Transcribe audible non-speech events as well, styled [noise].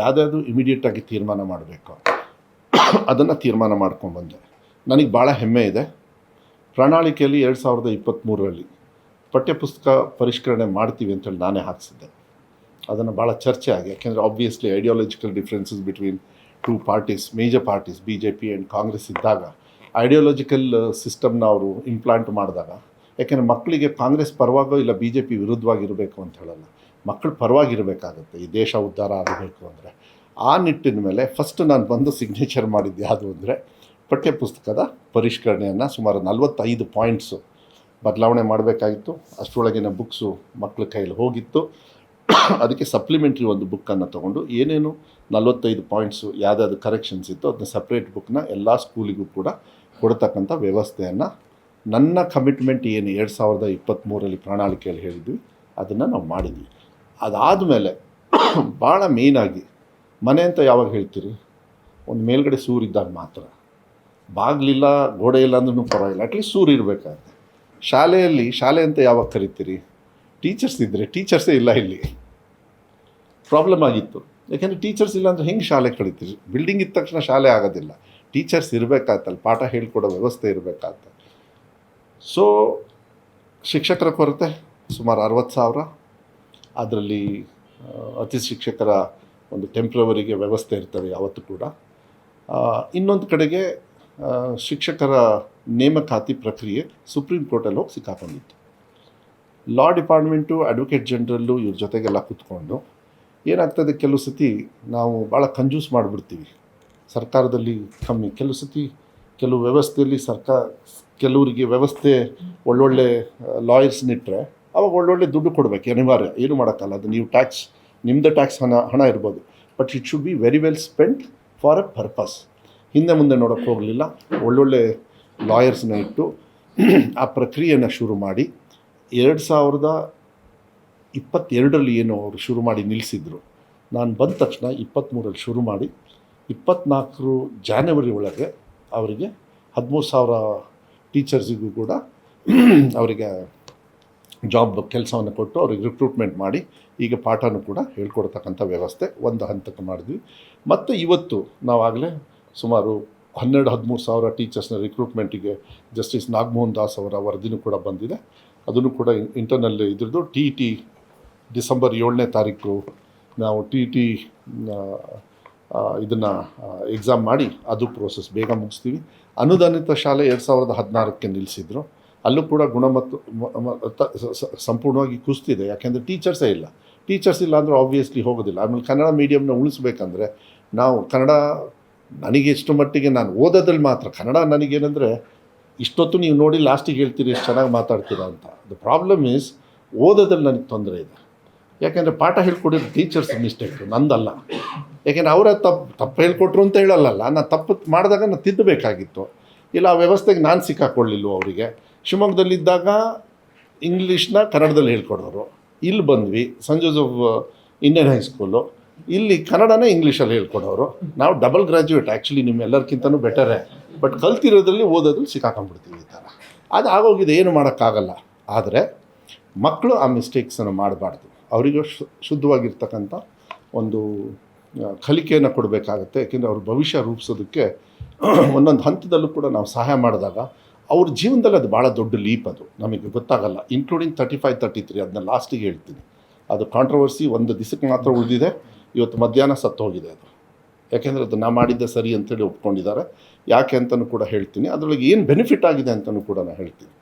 ಯಾವುದಾದ್ರು ಇಮಿಡಿಯೇಟಾಗಿ ತೀರ್ಮಾನ ಮಾಡಬೇಕು. ಅದನ್ನು ತೀರ್ಮಾನ ಮಾಡ್ಕೊಂಡು ಬಂದೆ. ನನಗೆ ಭಾಳ ಹೆಮ್ಮೆ ಇದೆ. ಪ್ರಣಾಳಿಕೆಯಲ್ಲಿ ಎರಡು ಸಾವಿರದ ಇಪ್ಪತ್ತ್ಮೂರರಲ್ಲಿ ಪಠ್ಯಪುಸ್ತಕ ಪರಿಷ್ಕರಣೆ ಮಾಡ್ತೀವಿ ಅಂತೇಳಿ ನಾನೇ ಹಾಕ್ಸಿದ್ದೆ. ಅದನ್ನು ಭಾಳ ಚರ್ಚೆ ಆಗಿ, ಯಾಕೆಂದರೆ obviously ideological differences between two parties major parties B J P and Congress ಇದ್ದಾಗ ಐಡಿಯಾಲಜಿಕಲ್ ಸಿಸ್ಟಮ್ನ ಅವರು ಇಂಪ್ಲಾಂಟ್ ಮಾಡಿದಾಗ, ಯಾಕೆಂದರೆ ಮಕ್ಕಳಿಗೆ ಕಾಂಗ್ರೆಸ್ ಪರವಾಗೋ ಇಲ್ಲ ಬಿ ಜೆ ಪಿ ವಿರುದ್ಧವಾಗಿರಬೇಕು ಅಂತ ಹೇಳಲ್ಲ. ಮಕ್ಕಳು ಪರವಾಗಿರಬೇಕಾಗುತ್ತೆ, ಈ ದೇಶ ಉದ್ಧಾರ ಆಗಬೇಕು ಅಂದರೆ. ಆ ನಿಟ್ಟಿನ ಮೇಲೆ ಫಸ್ಟ್ ನಾನು ಬಂದು ಸಿಗ್ನೇಚರ್ ಮಾಡಿದ್ದು ಯಾವುದು ಅಂದರೆ, ಪಠ್ಯಪುಸ್ತಕದ ಪರಿಷ್ಕರಣೆಯನ್ನು ಸುಮಾರು ನಲವತ್ತೈದು ಪಾಯಿಂಟ್ಸು ಬದಲಾವಣೆ ಮಾಡಬೇಕಾಗಿತ್ತು. ಅಷ್ಟರೊಳಗಿನ ಬುಕ್ಸು ಮಕ್ಕಳ ಕೈಯಲ್ಲಿ ಹೋಗಿತ್ತು. ಅದಕ್ಕೆ ಸಪ್ಲಿಮೆಂಟ್ರಿ ಒಂದು ಬುಕ್ಕನ್ನು ತೊಗೊಂಡು ಏನೇನು ನಲವತ್ತೈದು ಪಾಯಿಂಟ್ಸು ಯಾವುದಾದ್ರು ಕರೆಕ್ಷನ್ಸ್ ಇತ್ತು ಅದನ್ನ ಸಪ್ರೇಟ್ ಬುಕ್ನ ಎಲ್ಲ ಸ್ಕೂಲಿಗೂ ಕೂಡ ಕೊಡ್ತಕ್ಕಂಥ ವ್ಯವಸ್ಥೆಯನ್ನು ನನ್ನ ಕಮಿಟ್ಮೆಂಟ್ ಏನು ಎರಡು ಸಾವಿರದ ಇಪ್ಪತ್ತ್ಮೂರರಲ್ಲಿ ಪ್ರಣಾಳಿಕೆಯಲ್ಲಿ ಹೇಳಿದ್ವಿ, ಅದನ್ನು ನಾವು ಮಾಡಿದ್ವಿ. ಅದಾದಮೇಲೆ ಭಾಳ ಮೇಯ್ನಾಗಿ, ಮನೆ ಅಂತ ಯಾವಾಗ ಹೇಳ್ತೀರಿ? ಒಂದು ಮೇಲ್ಗಡೆ ಸೂರಿದ್ದಾಗ ಮಾತ್ರ. ಬಾಗಿಲಿಲ್ಲ, ಗೋಡೆ ಇಲ್ಲ ಅಂದ್ರೂ ಪರವಾಗಿಲ್ಲ ಅಟ್ಲೀಸ್ಟ್ ಸೂರು ಇರಬೇಕಾಗುತ್ತೆ ಶಾಲೆಯಲ್ಲಿ, ಶಾಲೆ ಅಂತ ಯಾವಾಗ ಕರಿತೀರಿ? ಟೀಚರ್ಸ್ ಇದ್ದರೆ ಟೀಚರ್ಸೇ ಇಲ್ಲ ಇಲ್ಲಿ. ಪ್ರಾಬ್ಲಮ್ ಆಗಿತ್ತು. ಯಾಕೆಂದರೆ ಟೀಚರ್ಸ್ ಇಲ್ಲ ಅಂದರೆ ಹೆಂಗೆ ಶಾಲೆ ಕಳಿತೀರಿ ಬಿಲ್ಡಿಂಗ್ ಇದ್ದ ತಕ್ಷಣ ಶಾಲೆ ಆಗೋದಿಲ್ಲ. ಟೀಚರ್ಸ್ ಇರಬೇಕಾಯ್ತಲ್ಲ ಪಾಠ ಹೇಳ್ಕೊಡೋ ವ್ಯವಸ್ಥೆ ಇರಬೇಕಾಗ್ತದೆ ಸೊ ಶಿಕ್ಷಕರ ಕೊರತೆ, ಸುಮಾರು ಅರವತ್ತು ಸಾವಿರ. ಅದರಲ್ಲಿ ಅತಿ ಶಿಕ್ಷಕರ ಒಂದು ಟೆಂಪ್ರವರಿಗೆ ವ್ಯವಸ್ಥೆ ಇರ್ತವೆ ಯಾವತ್ತು ಕೂಡ. ಇನ್ನೊಂದು ಕಡೆಗೆ ಶಿಕ್ಷಕರ ನೇಮಕಾತಿ ಪ್ರಕ್ರಿಯೆ ಸುಪ್ರೀಂ ಕೋರ್ಟಲ್ಲಿ ಹೋಗಿ ಸಿಕ್ಕಾಕೊಂಡಿತ್ತು. ಲಾ ಡಿಪಾರ್ಟ್ಮೆಂಟು ಅಡ್ವೊಕೇಟ್ ಜನರಲ್ಲು ಇವ್ರ ಜೊತೆಗೆಲ್ಲ ಕೂತ್ಕೊಂಡು, ಏನಾಗ್ತದೆ ಕೆಲವು ಸತಿ ನಾವು ಭಾಳ ಕಂಜೂಸ್ ಮಾಡಿಬಿಡ್ತೀವಿ. ಸರ್ಕಾರದಲ್ಲಿ ಕಮ್ಮಿ. ಕೆಲವು ಸತಿ ಕೆಲವು ವ್ಯವಸ್ಥೆಯಲ್ಲಿ ಸರ್ಕಾರ, ಕೆಲವರಿಗೆ ವ್ಯವಸ್ಥೆ ಒಳ್ಳೊಳ್ಳೆ ಲಾಯರ್ಸ್ನಿಟ್ಟರೆ ಅವಾಗ ಒಳ್ಳೊಳ್ಳೆ ದುಡ್ಡು ಕೊಡಬೇಕು, ಅನಿವಾರ್ಯ. ಏನು ಮಾಡೋಕ್ಕಲ್ಲ, ಅದು ನೀವು ಟ್ಯಾಕ್ಸ್ ನಿಮ್ಮದು ಟ್ಯಾಕ್ಸ್ ಹಣ ಹಣ ಇರ್ಬೋದು. But it should be very well spend for a purpose ಹಿಂದೆ ಮುಂದೆ ನೋಡೋಕ್ಕೆ ಹೋಗಲಿಲ್ಲ. ಒಳ್ಳೊಳ್ಳೆ ಲಾಯರ್ಸ್ನ ಇಟ್ಟು ಆ ಪ್ರಕ್ರಿಯೆನ ಶುರು ಮಾಡಿ ಎರಡು ಸಾವಿರದ ಇಪ್ಪತ್ತೆರಡರಲ್ಲಿ ಏನು ಅವರು ಶುರು ಮಾಡಿ ನಿಲ್ಲಿಸಿದ್ರು ನಾನು ಬಂದ ತಕ್ಷಣ ಇಪ್ಪತ್ತ್ಮೂರಲ್ಲಿ ಶುರು ಮಾಡಿ ಇಪ್ಪತ್ತ್ನಾಲ್ಕರು ಜಾನ್ವರಿ ಒಳಗೆ ಅವರಿಗೆ ಹದಿಮೂರು ಸಾವಿರ ಟೀಚರ್ಸಿಗೂ ಕೂಡ ಅವರಿಗೆ ಜಾಬ್ ಕೆಲಸವನ್ನು ಕೊಟ್ಟು ಅವ್ರಿಗೆ ರಿಕ್ರೂಟ್ಮೆಂಟ್ ಮಾಡಿ ಈಗ ಪಾಠನೂ ಕೂಡ ಹೇಳ್ಕೊಡ್ತಕ್ಕಂಥ ವ್ಯವಸ್ಥೆ ಒಂದು ಹಂತಕ್ಕೆ ಮಾಡಿದ್ವಿ. ಮತ್ತು ಇವತ್ತು ನಾವಾಗಲೇ ಸುಮಾರು ಹನ್ನೆರಡು, ಹದಿಮೂರು ಸಾವಿರ ಟೀಚರ್ಸ್ನ ರಿಕ್ರೂಟ್ಮೆಂಟಿಗೆ ಜಸ್ಟಿಸ್ ನಾಗಮೋಹನ್ ದಾಸ್ ಅವರ ವರದಿನೂ ಕೂಡ ಬಂದಿದೆ. ಅದನ್ನು ಕೂಡ ಇಂಟರ್ನಲ್ ಇದ್ರದ್ದು ಟಿ ಟಿ ಡಿಸೆಂಬರ್ ಏಳನೇ ತಾರೀಕು ನಾವು ಟಿ ಟಿ ಇದನ್ನು ಎಕ್ಸಾಮ್ ಮಾಡಿ ಅದು ಪ್ರೋಸೆಸ್ ಬೇಗ ಮುಗಿಸ್ತೀವಿ. ಅನುದಾನಿತ ಶಾಲೆ ಎರಡು ಸಾವಿರದ ಹದಿನಾರಕ್ಕೆ ನಿಲ್ಲಿಸಿದ್ರು ಅಲ್ಲೂ ಕೂಡ ಗುಣಮಟ್ಟ ಮ- ಮ- ತ- ಸ- ಸ- ಸಂಪೂರ್ಣವಾಗಿ ಕುಸ್ತಿದೆ. ಯಾಕೆಂದರೆ ಟೀಚರ್ಸೇ ಇಲ್ಲ. ಟೀಚರ್ಸ್ ಇಲ್ಲ ಅಂದರೆ ಆಬ್ವಿಯಸ್ಲಿ ಹೋಗೋದಿಲ್ಲ. ಆಮೇಲೆ ಕನ್ನಡ ಮೀಡಿಯಮ್ನ ಉಳಿಸ್ಬೇಕಂದ್ರೆ ನಾವು ಕನ್ನಡ ನನಗೆ ಎಷ್ಟು ಮಟ್ಟಿಗೆ ನಾನು ಓದೋದ್ರಲ್ಲಿ ಮಾತ್ರ. ಕನ್ನಡ ನನಗೇನೆಂದರೆ ಇಷ್ಟೊತ್ತು ನೀವು ನೋಡಿ ಲಾಸ್ಟಿಗೆ ಹೇಳ್ತೀರಿ ಎಷ್ಟು ಚೆನ್ನಾಗಿ ಮಾತಾಡ್ತೀರಾ ಅಂತ. ದ ಪ್ರಾಬ್ಲಮ್ ಈಸ್ ಓದೋದ್ರಲ್ಲಿ ನನಗೆ ತೊಂದರೆ ಇದೆ. ಯಾಕೆಂದರೆ ಪಾಠ ಹೇಳ್ಕೊಡಿರೋ ಟೀಚರ್ಸ್ ಮಿಸ್ಟೇಕ್ ನಂದಲ್ಲ. ಯಾಕೆಂದರೆ ಅವರ ತಪ್ಪು ತಪ್ಪು ಹೇಳ್ಕೊಟ್ರು ಅಂತ ಹೇಳಲ್ಲ ನಾನು ತಪ್ಪು ಮಾಡಿದಾಗ ನಾನು ತಿದ್ದಬೇಕಾಗಿತ್ತು. ಇಲ್ಲ ಆ ವ್ಯವಸ್ಥೆಗೆ ನಾನು ಸಿಕ್ಕಾಕೊಳ್ಳಿಲ್ವೋ ಅವರಿಗೆ? ಶಿವಮೊಗ್ಗದಲ್ಲಿದ್ದಾಗ ಇಂಗ್ಲೀಷ್ನ ಕನ್ನಡದಲ್ಲಿ ಹೇಳ್ಕೊಡೋರು. ಇಲ್ಲಿ ಬಂದ್ವಿ ಸನ್ ಜೋಸಫ್ ಇಂಡಿಯನ್ ಹೈಸ್ಕೂಲು ಇಲ್ಲಿ ಕನ್ನಡನೇ ಇಂಗ್ಲೀಷಲ್ಲಿ ಹೇಳ್ಕೊಡೋರು. ನಾವು ಡಬಲ್ ಗ್ರ್ಯಾಜುಯೇಟ್ ಆ್ಯಕ್ಚುಲಿ ನಿಮ್ಮೆಲ್ಲರಿಗಿಂತನೂ ಬೆಟರೇ ಬಟ್ ಕಲ್ತಿರೋದ್ರಲ್ಲಿ ಓದೋದ್ರಲ್ಲಿ ಸಿಕ್ಕಾಕೊಂಡ್ಬಿಡ್ತೀವಿ ಈ ಥರ. ಅದು ಆಗೋಗಿದೆ, ಏನು ಮಾಡೋಕ್ಕಾಗಲ್ಲ. ಆದರೆ ಮಕ್ಕಳು ಆ ಮಿಸ್ಟೇಕ್ಸನ್ನು ಮಾಡಬಾರ್ದು. ಅವರಿಗೂ ಶುದ್ಧವಾಗಿರ್ತಕ್ಕಂಥ ಒಂದು ಕಲಿಕೆಯನ್ನು ಕೊಡಬೇಕಾಗತ್ತೆ. ಯಾಕೆಂದರೆ ಅವ್ರ ಭವಿಷ್ಯ ರೂಪಿಸೋದಕ್ಕೆ [clears throat] ಒಂದೊಂದು ಹಂತದಲ್ಲೂ ಕೂಡ ನಾವು ಸಹಾಯ ಮಾಡಿದಾಗ ಅವ್ರ ಜೀವನದಲ್ಲಿ ಅದು ಭಾಳ ದೊಡ್ಡ ಲೀಪ್ ಅದು. ನಮಗೆ ಗೊತ್ತಾಗಲ್ಲ. Including thirty five thirty three ಅದನ್ನ ಲಾಸ್ಟಿಗೆ ಹೇಳ್ತೀನಿ. ಅದು ಕಾಂಟ್ರವರ್ಸಿ ಒಂದು ದಿವಸಕ್ಕೆ ಮಾತ್ರ ಉಳಿದಿದೆ. ಇವತ್ತು ಮಧ್ಯಾಹ್ನ ಸತ್ತು ಹೋಗಿದೆ ಅದು. ಯಾಕೆಂದರೆ ಅದು ನಾ ಮಾಡಿದ್ದೆ ಸರಿ ಅಂತೇಳಿ ಒಪ್ಕೊಂಡಿದ್ದಾರೆ. ಯಾಕೆ ಅಂತಲೂ ಕೂಡ ಹೇಳ್ತೀನಿ. ಅದರೊಳಗೆ ಏನು ಬೆನಿಫಿಟ್ ಆಗಿದೆ ಅಂತಲೂ ಕೂಡ ನಾನು ಹೇಳ್ತೀನಿ.